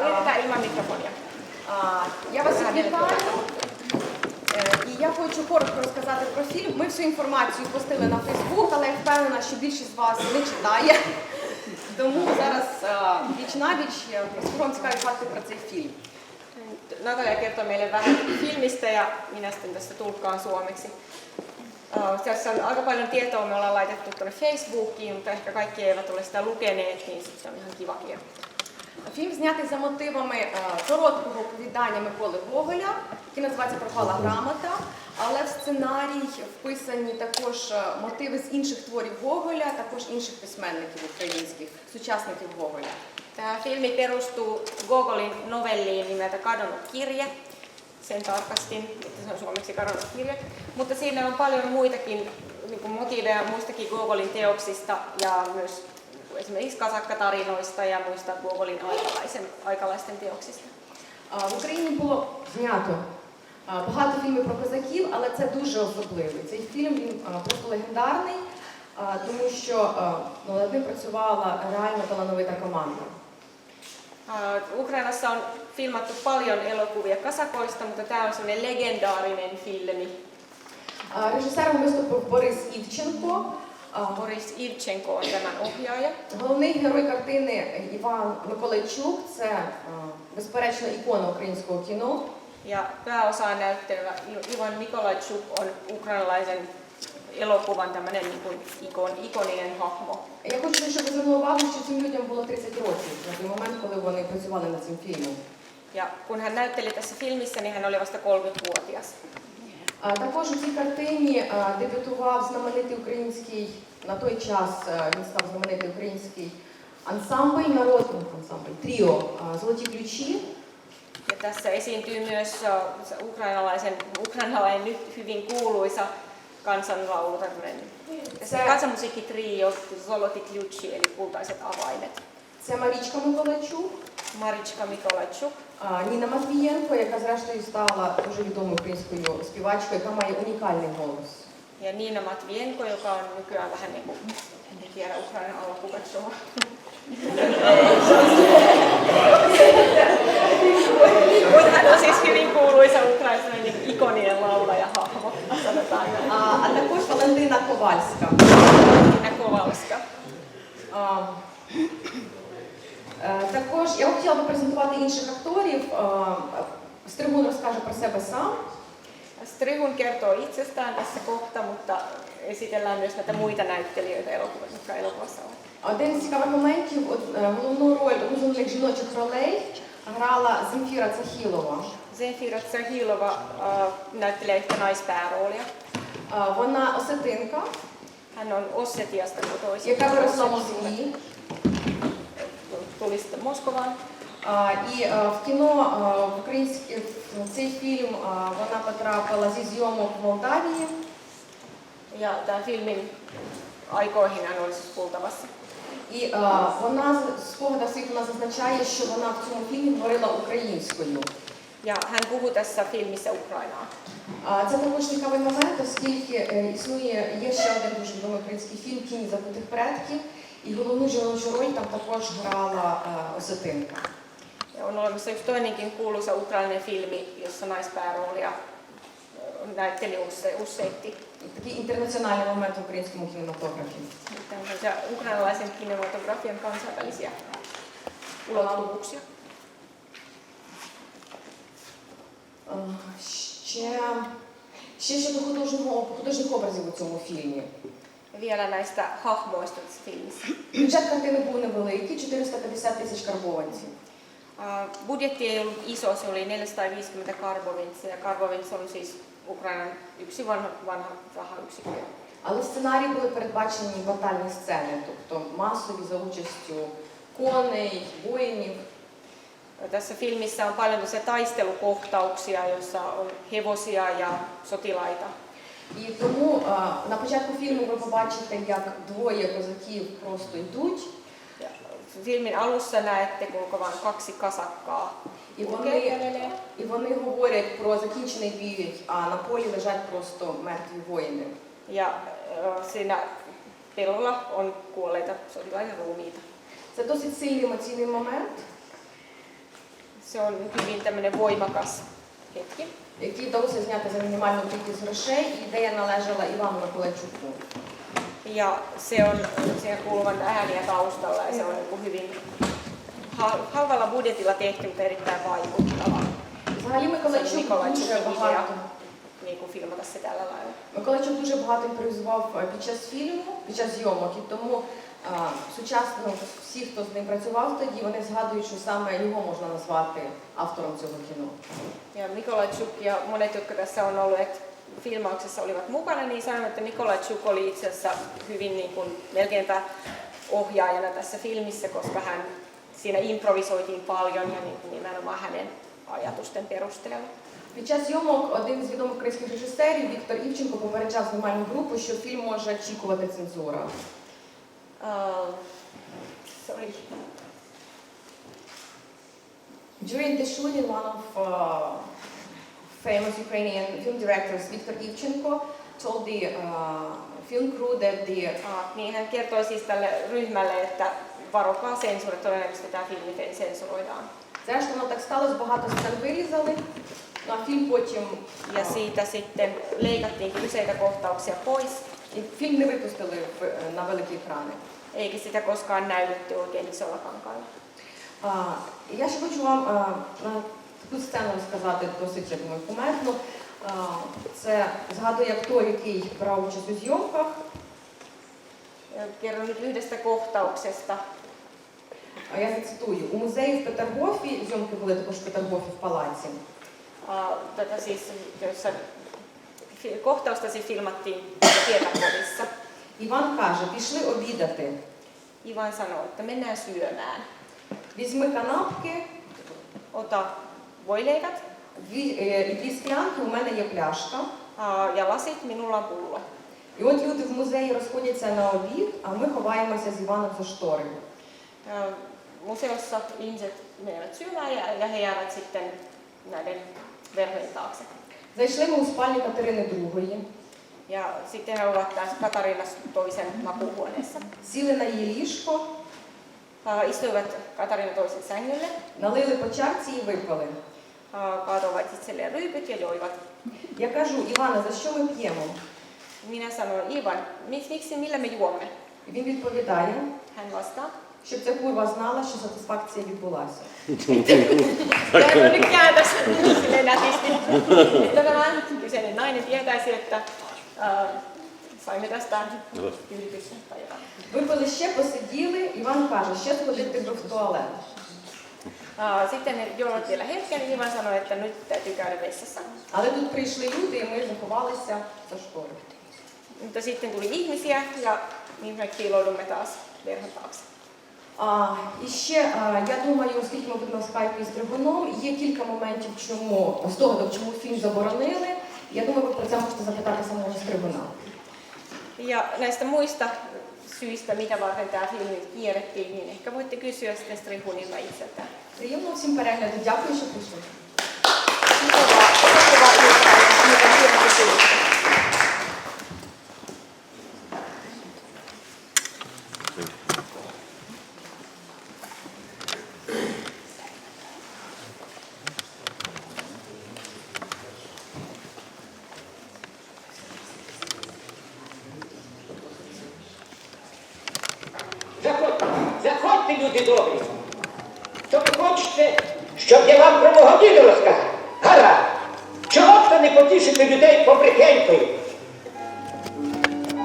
Yritetään ilman mikrofonia. А, Я вас вітаю. Е, І я хочу коротко розказати про фільм. Ми всю інформацію постили на Фейсбук, але я впевнена, що більшість з вас не читає. Тому зараз е, віч на віч е, розкажу вам цікаві факти про цей фільм. Natalia kertoo meille vähän filmistä ja minä sitten tästä tulkkaan suomeksi. Äh, Tässä on aika paljon tietoa, me ollaan laitettu tuonne Facebookiin, mutta ehkä kaikki eivät ole sitä lukeneet, niin sit se on ihan kiva kirjoittaa. Фільм знятий за мотивами е, короткого оповідання Миколи Гоголя, який називається Пропала грамота. Але в сценарій вписані також е, мотиви з інших творів Гоголя, також інших письменників українських, сучасників Гоголя. Tämä filmi perustuu Gogolin novelliin nimeltä Kadonnut kirje. Sen tarkastin, että se on suomeksi kadonnut kirje. Mutta siinä on paljon muitakin niin motiiveja muistakin Gogolin teoksista ja myös esimerkiksi kasakkatarinoista ja muista Gogolin aikalaisen, aikalaisten teoksista. В Україні було знято багато фільмів про козаків, але це дуже особливий. Цей фільм він просто легендарний, тому що ну, над ним працювала реально талановита команда. Ukrainassa on filmattu paljon elokuvia kasakoista, mutta tämä on sellainen legendaarinen filmi. Режисером виступив Борис Івченко. А, Boris Ivchenko on tämän ohjaaja. Головний герой картини Іван Миколайчук це а, безперечно ікона українського кіно. Ja pääosaa näyttelevä I- Ivan Mikolajczuk on ukrainalaisen elokuvan tämmöinen niin kuin ikon, ikoninen hahmo. Я хочу, щоб ви звернули увагу, що цим людям було 30 років на той момент, коли вони працювали над цим фільмом. Ja kun hän näytteli tässä filmissä, niin hän oli vasta 30-vuotias. Також у цій картині дебютував знаменитий український, на той час він став знаменитий український ансамбль, народний ансамбль, тріо Золоті ключі. Ja tässä esiintyy myös äh, ukrainalaisen, ukrainalainen nyt hyvin kuuluisa kansanlaulu, tämmöinen kansanmusiikkitrio Zoloti Kljuchi, eli kultaiset avaimet. Це Марічка Миколайчук, Marichka Mikolajczuk а, Ніна Матвієнко, яка зрештою стала дуже відомою українською співачкою, яка має унікальний голос. Niina Matvienko, joka on nykyään vähän niin kuin, en tiedä Ukrainan alkukatsoa. Mutta hän on siis hyvin kuuluisa ukrainalainen ikoninen laulaja hahmo, sanotaan. А, також Валентина Ковальська. Niina Kovalska. А, е, Також я хотіла би презентувати інших акторів. Стригун розкаже про себе сам. Strihun kertoo itsestään tässä kohta, mutta esitellään myös näitä muita näyttelijöitä, elokuvassa, jotka elokuvassa ovat. Один з цікавих моментів, от, е, головну роль одну з головних жіночих ролей грала Земфіра Цахілова. Zenfira Tsahilova äh, näyttelee yhtä naispääroolia. Вона осетинка, Hän on Ossetiasta kotoisin. яка виросла в Москві. Tuli sitten І е, в кіно е, в український цей фільм е, вона потрапила зі зйомок в Молдавії. Ja tämän filmin aikoihin hän І е, вона з- спогадах своїх вона зазначає, що вона в цьому фільмі говорила українською. Ja hän puhui tässä filmissä Ukrainaa. А, Це також цікавий момент, оскільки е, існує є ще один дуже відомий український фільм Тіні забутих предків, і головну жіночу роль там також грала е, осетинка. On olemassa yksi toinenkin kuuluisa ukrainainen filmi, jossa naispääroolia ö, näytteli use, useasti. Такий інтернаціональний момент в українському кінематографі. Tämmöisiä ukrainalaisen kinematografian kansainvälisiä ulottuvuuksia. Е, Ще, ще щодо художнього, художніх образів у цьому фільмі. Näistä hahmoista tässä. Бюджет картини був невеликий, 450 тисяч карбованців. Budjetti ei ollut iso, se oli 450 karbovintsia ja karbovins on siis Ukrainan yksi vanha, vanha rahayksikkö. Але в сценарії були передбачені батальні сцени, тобто масові за участю коней, воїнів. Tässä filmissä on paljon tällaisia taistelukohtauksia, joissa on hevosia ja sotilaita. І тому на початку фільму ви побачите, як двоє козаків просто йдуть, filmin alussa näette kulkevan kaksi kasakkaa. і вони, і вони говорять про закінчений бій, а на полі лежать просто мертві воїни. Ja siinä pellolla on kuolleita sotilaiden ruumiita. Це досить сильний емоційний момент. se on hyvin tämmöinen voimakas hetki. який вдалося зняти за мінімальну кількість грошей. Ідея належала Івану Миколайчуку. Ja se on siihen kuuluvan ääniä taustalla ja se on niin kuin hyvin hal- halvalla budjetilla tehty, mutta erittäin vaikuttava. Взагалі Se on Миколайчук Nikolai дуже idea багато. niin kuin filmata se tällä lailla. Миколайчук дуже багато імпровізував е, під час фільму, під час зйомок, і тому а, сучасно ну, всі, хто з ним працював тоді, вони згадують, що саме його можна назвати автором цього кіно. Ja Nikolai Chuk ja monet, jotka tässä on olleet filmauksessa olivat mukana, niin sanoivat, että Nikolai Chuk oli itse asiassa hyvin niin kuin melkeinpä ohjaajana tässä filmissä, koska hän siinä improvisoitiin paljon ja niin kuin nimenomaan hänen ajatusten perusteella. Під час зйомок один з відомих українських режисерів Віктор Івченко попереджав знімальну групу, що фільм може очікувати цензура. Uh. During the shooting, one of uh, famous Ukrainian film directors, Viktor Ivchenko, told the uh, film crew that the Ah, niin hän kertoi siis tälle ryhmälle, että varokaa sensuuri, todennäköisesti tämä filmi sensuroidaan. Зрештою, воно так сталося, багато сцен вирізали, ну, а фільм потім Ja siitä sitten leikattiin useita kohtauksia pois, і фільм не випустили в, на великі екрани. eikä sitä koskaan näytetty oikein isolla kankaalla. А, я ще хочу вам а, на таку сцену розказати досить я думаю, кумедну. А, це згадує актор, який брав участь у зйомках. Kerron nyt yhdestä kohtauksesta. А я зацитую. У музеї в Петергофі, зйомки були також в Петергофі в палаці. Tätä siis, filmattiin Pietarkovissa. Іван каже, пішли обідати. Ivan sanoi, että mennään syömään. Візьми канапки, Ota voileivät дві, е, склянки, у мене є пляшка. ja lasit, minulla on pullo. І от люди в музеї розходяться на обід, а ми ховаємося з Іваном за штори. Museossa ihmiset menevät syömään ja, ja he jäävät sitten näiden verhojen taakse. Зайшли ми у спальню Катерини II, Ja sitten he ovat tässä Katarinas toisen makuuhuoneessa. сіли на її ліжко, Ah, Istuivat Katarina toisen sängylle, налили по чарці і випили. ah, kaatoivat itselleen ryypyt ja joivat. Я кажу, Іване, за що ми п'ємо? Minä sanoin, Ivan, miksi, miksi millä me juomme? І він відповідає, Hän vastaa, щоб ця курва знала, що сатисфакція відбулася. Tämä on nyt kääntäs silleen nätisti. Että tämä kyseinen nainen tietäisi, että äh, saimme tästä tyydytyksen tai. Випили ще, посиділи, Іван каже, ще сходити би в туалет. Äh, Sitten ne joivat vielä hetken, niin Ivan sanoi, että nyt täytyy käydä vessassa. Але тут прийшли люди, і ми заховалися за штори. Mutta sitten tuli ihmisiä ja niin me piiloudumme taas verhon taakse. А, і ще, а, я думаю, оскільки ми будемо в скайпі з трибуном, є кілька моментів, чому здогадок, чому фільм заборонили. Я думаю, ви про це можете запитати самого з трибуна. Ja näistä muista syistä, mitä varten tämä filmi kierrettiin, niin ehkä voitte kysyä sitten Strihunilta itseltään. Приємного всім перегляду. Дякую, що прийшли. Люди добрі. То ви хочете, щоб я вам про мого діду розказав? Гаразд. Чого б то не потішити людей побрехенькою?